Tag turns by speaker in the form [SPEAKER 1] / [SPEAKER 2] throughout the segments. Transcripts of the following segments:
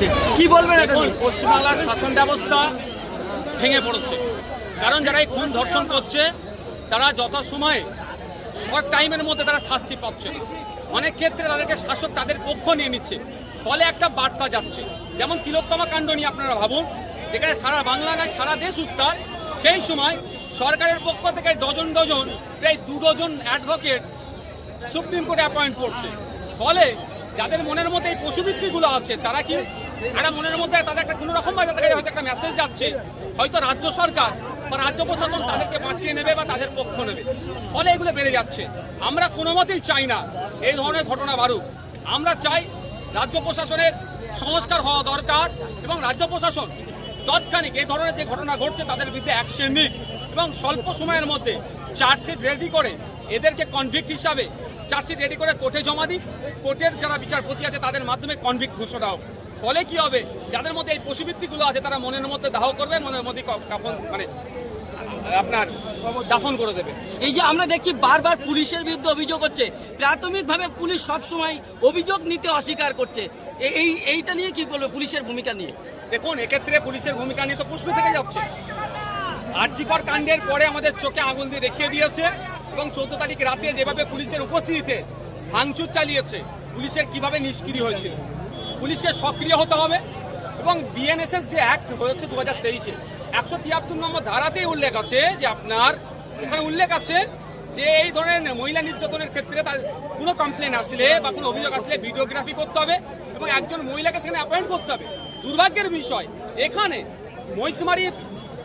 [SPEAKER 1] হচ্ছে। কি বলবেন
[SPEAKER 2] পশ্চিমবাংলার শাসন ব্যবস্থা ভেঙে পড়েছে। কারণ যারা এই খুন ধর্ষণ করছে তারা যত সময়ে শর্ট টাইমের মধ্যে তারা শাস্তি পাচ্ছে না। অনেক ক্ষেত্রে তাদেরকে শাসক তাদের পক্ষ নিয়ে নিচ্ছে। ফলে একটা বার্তা যাচ্ছে। যেমন তিলোত্তমা কাণ্ড নিয়ে আপনারা ভাবুন যেখানে সারা বাংলা নয় সারা দেশ উত্তাল সেই সময় সরকারের পক্ষ থেকে ডজন ডজন প্রায় দু ডজন অ্যাডভোকেট সুপ্রিম কোর্টে অ্যাপয়েন্ট করছে। ফলে যাদের মনের মধ্যে এই পশুবৃত্তিগুলো আছে তারা কি একটা মনের মধ্যে তাদের একটা কোনো রকম ভাবে তাদের হয়তো একটা মেসেজ যাচ্ছে। হয়তো রাজ্য সরকার বা রাজ্য প্রশাসন তাদেরকে বাঁচিয়ে নেবে বা তাদের পক্ষ নেবে। ফলে এগুলো বেড়ে যাচ্ছে। আমরা কোনো মতেই চাই না এই ধরনের ঘটনা বাড়ুক। আমরা চাই রাজ্য প্রশাসনের সংস্কার হওয়া দরকার এবং রাজ্য প্রশাসন তৎক্ষণিক এই ধরনের যে ঘটনা ঘটছে তাদের বিরুদ্ধে অ্যাকশন নিক এবং স্বল্প সময়ের মধ্যে চার্জশিট রেডি করে এদেরকে কনভিক্ট হিসাবে চার্জশিট রেডি করে কোর্টে জমা দিক। কোর্টের যারা বিচারপতি আছে তাদের মাধ্যমে কনভিক্ট ঘোষণা হোক। ফলে কি হবে? যাদের মধ্যে এই পশুবৃত্তিগুলো আছে তারা মনের মধ্যে দাহ করবে মনের মধ্যে ক- কাফন মানে আপনার দাফন করে দেবে।
[SPEAKER 1] এই যে আমরা দেখছি বারবার পুলিশের বিরুদ্ধে অভিযোগ হচ্ছে। প্রাথমিকভাবে পুলিশ সবসময় অভিযোগ নিতে অস্বীকার করছে। এই এইটা নিয়ে কি বলবে পুলিশের ভূমিকা নিয়ে?
[SPEAKER 2] দেখুন এক্ষেত্রে পুলিশের ভূমিকা নিয়ে তো প্রশ্ন থেকে যাচ্ছে। আর্যিকর কাণ্ডের পরে আমাদের চোখে আঙুল দিয়ে দেখিয়ে দিয়েছে এবং চোদ্দ তারিখ রাতে যেভাবে পুলিশের উপস্থিতিতে ভাঙচুর চালিয়েছে পুলিশের কীভাবে নিষ্ক্রিয় হয়েছিল পুলিশকে সক্রিয় হতে হবে এবং বিএনএসএস যে অ্যাক্ট হয়েছে দু হাজার তেইশে, একশো তিয়াত্তর নম্বর ধারাতেই উল্লেখ আছে যে আপনার, এখানে উল্লেখ আছে যে এই ধরনের মহিলা নির্যাতনের ক্ষেত্রে তার কোনো কমপ্লেন আসলে বা কোনো অভিযোগ আসলে ভিডিওগ্রাফি করতে হবে এবং একজন মহিলাকে সেখানে অ্যাপয়েন্ট করতে হবে। দুর্ভাগ্যের বিষয়, এখানে মহিষমারি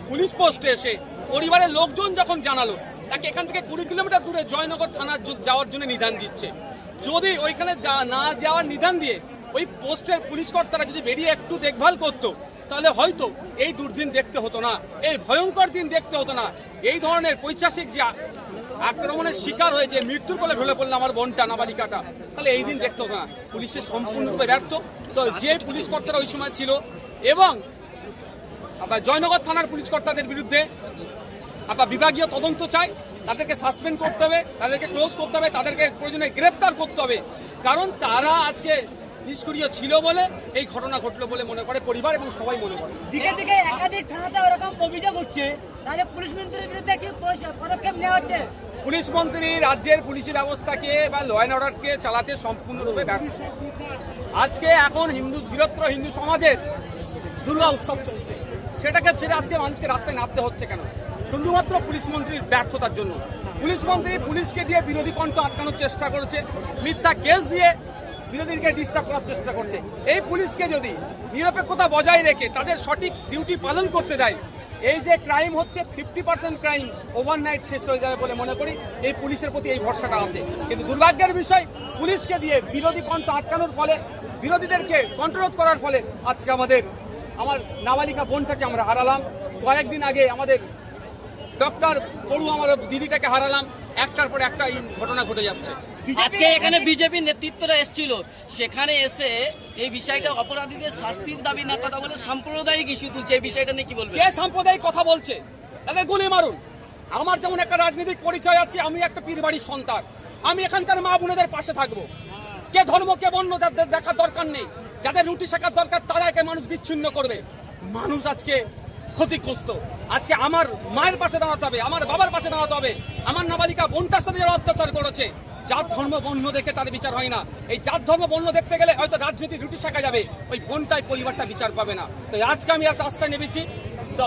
[SPEAKER 2] পুলিশ পোস্টে এসে পরিবারের লোকজন যখন জানালো, তাকে এখান থেকে কুড়ি কিলোমিটার দূরে জয়নগর থানার যাওয়ার জন্য নিদান দিচ্ছে। যদি ওইখানে না যাওয়ার নিদান দিয়ে ওই পোস্টের পুলিশ কর্তারা যদি বেরিয়ে একটু দেখভাল করতো, তাহলে হয়তো এই দুর্দিন দেখতে হতো না, এই ভয়ঙ্কর দিন দেখতে হতো না। এই ধরনের পৈশাসিক যে আক্রমণের শিকার হয়েছে মৃত্যুর কোলে ঢলে পড়ল আমার বোনটা, নাবালিকাটা, তাহলে এই দিন দেখতে হতো না। পুলিশের সম্পূর্ণরূপে ব্যর্থ। তো যে পুলিশ কর্তারা ওই সময় ছিল এবং আবার জয়নগর থানার পুলিশ কর্তাদের বিরুদ্ধে আবার বিভাগীয় তদন্ত চাই তাদেরকে সাসপেন্ড করতে হবে, তাদেরকে ক্লোজ করতে হবে, তাদেরকে প্রয়োজনে গ্রেপ্তার করতে হবে। কারণ তারা আজকে নিষ্ক্রিয় ছিল বলে এই ঘটনা ঘটলো বলে মনে করে পরিবার এবং সবাই মনে করে।
[SPEAKER 3] দিকে দিকে একাধিক থানাতে ওরকম অভিযোগ উঠছে। তাহলে পুলিশ মন্ত্রীর বিরুদ্ধে কি পদক্ষেপ- নেওয়া হচ্ছে?
[SPEAKER 2] পুলিশ মন্ত্রী রাজ্যের পুলিশি ব্যবস্থাকে বা ল অ্যান্ড অর্ডারকে চালাতে সম্পূর্ণরূপে ব্যর্থ। আজকে এখন হিন্দু বৃহত্তর হিন্দু সমাজের দুর্গা উৎসব চলছে। সেটাকে ছেড়ে আজকে মানুষকে রাস্তায় নামতে হচ্ছে কেন? শুধুমাত্র পুলিশ মন্ত্রীর ব্যর্থতার জন্য। পুলিশ মন্ত্রী পুলিশকে দিয়ে বিরোধী কণ্ঠ আটকানোর চেষ্টা করেছে। মিথ্যা কেস দিয়ে বিরোধীকে ডিস্টার্ব করার চেষ্টা করছে। এই পুলিশকে যদি নিরপেক্ষতা বজায় রেখে তাদের সঠিক ডিউটি পালন করতে দেয়, এই যে ক্রাইম হচ্ছে ফিফটি পার্সেন্ট ক্রাইম ওভারনাইট শেষ হয়ে যাবে বলে মনে করি, এই পুলিশের প্রতি এই ভরসাটা আছে। কিন্তু দুর্ভাগ্যের বিষয়, পুলিশকে দিয়ে বিরোধী কণ্ঠ আটকানোর ফলে, বিরোধীদেরকে কন্ট্রোল করার ফলে আজকে আমাদের, আমার নাবালিকা বোনটাকে আমরা হারালাম। কয়েকদিন আগে আমাদের ডক্টর পড়ু আমার দিদিটাকে হারালাম একটার পর একটা এই ঘটনা ঘটে যাচ্ছে।
[SPEAKER 1] আজকে এখানে বিজেপি নেতৃত্বরা এসেছিল। সেখানে এসে এই বিষয়টা অপরাধীদের শাস্তির দাবি না কথা বলে সাম্প্রদায়িক ইস্যু তুলছে। এই বিষয়টা নিয়ে কি বলবে
[SPEAKER 2] কে সাম্প্রদায়িক কথা বলছে? তাদের গুলি মারুন। আমার যেমন একটা রাজনৈতিক পরিচয় আছে আমি একটা পীর বাড়ির সন্তান। আমি এখানকার মা বোনেদের পাশে থাকব। কে ধর্ম কে বর্ণ দেখার দরকার নেই। যাদের রুটি শেখার দরকার তারা একে মানুষ বিচ্ছিন্ন করবে। মানুষ আজকে ক্ষতিগ্রস্ত। আজকে আমার মায়ের পাশে দাঁড়াতে হবে, আমার বাবার পাশে দাঁড়াতে হবে। আমার নাবালিকা বোনটার সাথে যারা অত্যাচার করেছে, জাত, ধর্ম, বর্ণ দেখে তার বিচার হয় না। এই জাত, ধর্ম, বর্ণ দেখতে গেলে হয়তো রাজনীতি রুটি শাখা যাবে, ওই বোনটাই পরিবারটা বিচার পাবে না। তো আজকে আমি আজ আস্থায় নেবেছি তো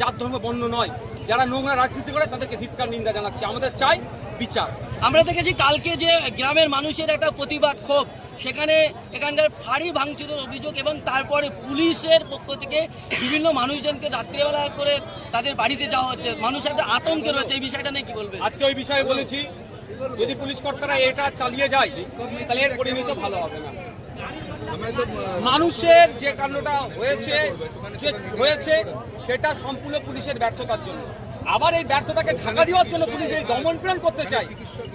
[SPEAKER 2] জাত, ধর্ম, বর্ণ নয়। যারা নোংরা রাজনীতি করে তাদেরকে ধিৎকার নিন্দা জানাচ্ছি। আমাদের চাই বিচার।
[SPEAKER 1] আমরা দেখেছি কালকে যে গ্রামের মানুষের একটা প্রতিবাদ ক্ষোভ সেখানে এখানকার ফাঁড়ি ভাঙচুরের অভিযোগ এবং তারপরে পুলিশের পক্ষ থেকে বিভিন্ন মানুষজনকে রাত্রিবেলা করে তাদের বাড়িতে যাওয়া হচ্ছে। মানুষ একটা আতঙ্কে রয়েছে এই বিষয়টা নিয়ে কি বলবে
[SPEAKER 2] আজকে ওই বিষয়ে বলেছি যদি পুলিশ কর্তারা এটা চালিয়ে যায় তাহলে এর পরিণত ভালো হবে না। মানুষের যে কাণ্ডটা হয়েছে যে হয়েছে সেটা সম্পূর্ণ পুলিশের ব্যর্থতার জন্য। আবার এই ব্যর্থতাকে ঢাকা দেওয়ার জন্য পুলিশ এই দমন প্রেরণ করতে চায়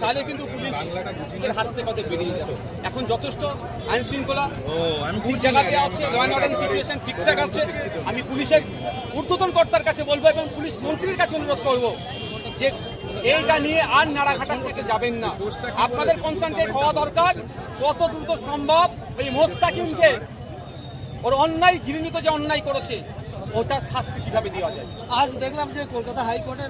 [SPEAKER 2] তাহলে কিন্তু পুলিশের হাত থেকে হয়তো বেরিয়ে যাবে এখন যথেষ্ট আইন শৃঙ্খলা ঠিক জায়গাতে আছে ল অ্যান্ড অর্ডার সিচুয়েশন ঠিকঠাক আছে আমি পুলিশের ঊর্ধ্বতন কর্তার কাছে বলব এবং পুলিশ মন্ত্রীর কাছে অনুরোধ করব যে এইটা নিয়ে আর নাড়াঘাটা করতে যাবেন না। আপনাদের কনসেন্ট্রেট হওয়া দরকার কত দ্রুত সম্ভব এই মোস্তাকিমকে ওর অন্যায় ঘৃণিত যে অন্যায় করেছে ওটার শাস্তি কীভাবে দেওয়া যায়?
[SPEAKER 4] আজ দেখলাম যে কলকাতা হাইকোর্টের